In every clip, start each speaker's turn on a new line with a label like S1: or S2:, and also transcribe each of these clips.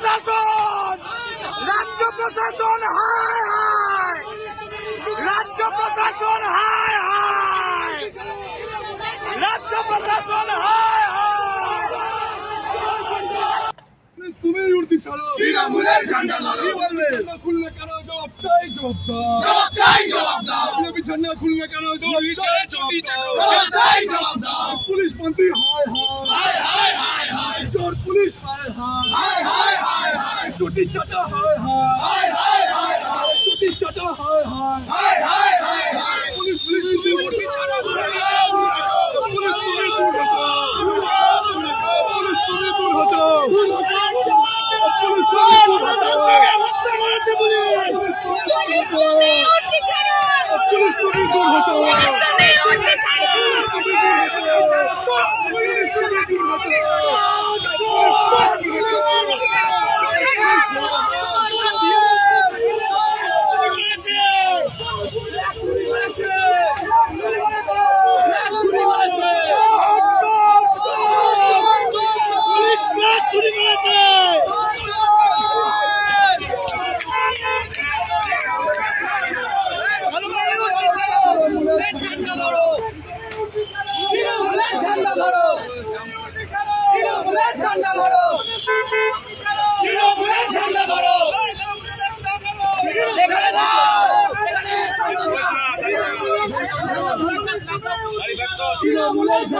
S1: প্রশাসন! হায় হায়! রাজ্য প্রশাসন হায় হায়! রাজ্য প্রশাসন হায় হায়!
S2: প্লিজ তুমি উর্দি ছাড়ো।
S3: তৃণমূলের ঝান্ডা ধরো।
S2: কি বলবে? ঝান্ডা খুললে কেন জবাব চাই? জবাব দাও।
S3: জবাব চাই জবাব দাও।
S2: বিজেপি ঝান্ডা খুললে কেন জবাব চাই? জবাব দাও।
S3: জবাব চাই জবাব দাও।
S2: পুলিশ মন্ত্রী হায়। হায়
S3: হায় হায়।
S2: পুলিশ হায় হায়।
S3: হায় হায় হায়
S2: চুটি চাটা হায় হায়।
S3: হায় হায় হায়
S2: চুটি চাটা হায় হায়।
S3: হায় হায় হায় হায়।
S2: পুলিশ পুলিশ তুমি উর্দি ছাড়ো পুলিশ তুমি দূর হটো পুলিশ তুমি দূর হটো পুলিশ তুমি দূর হটো
S1: হত্যা করেছে পুলিশ
S4: উঠতে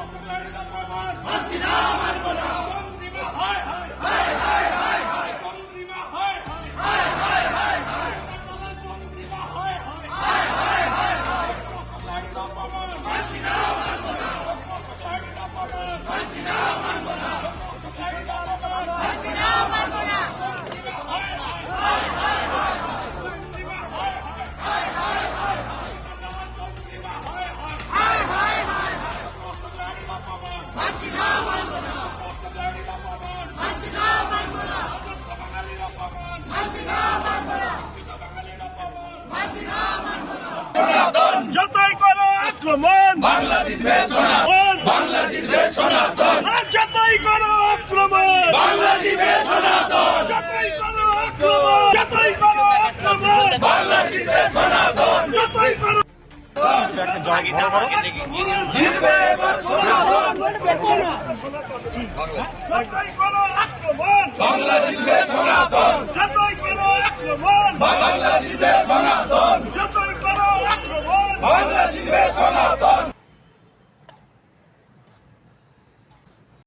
S1: যতই আক্রমণ
S3: বাংলা জিতবে সনাতন। বাংলা জিতবে সনাতন।
S1: যতই করো আক্রমণ।
S3: বাংলা জিতবে সনাতন।
S1: যতই করো আক্রমণ। যতই করো আক্রমণ।
S3: বাংলা জিতবে সনাতন।
S1: যতই করো
S3: জিতবে সনাতন।
S1: যতই করো আক্রমণ।
S3: বাংলা জিতবে সনাতন।
S1: যতই করো আক্রমণ।
S3: বাংলা জিতবে সনাতন।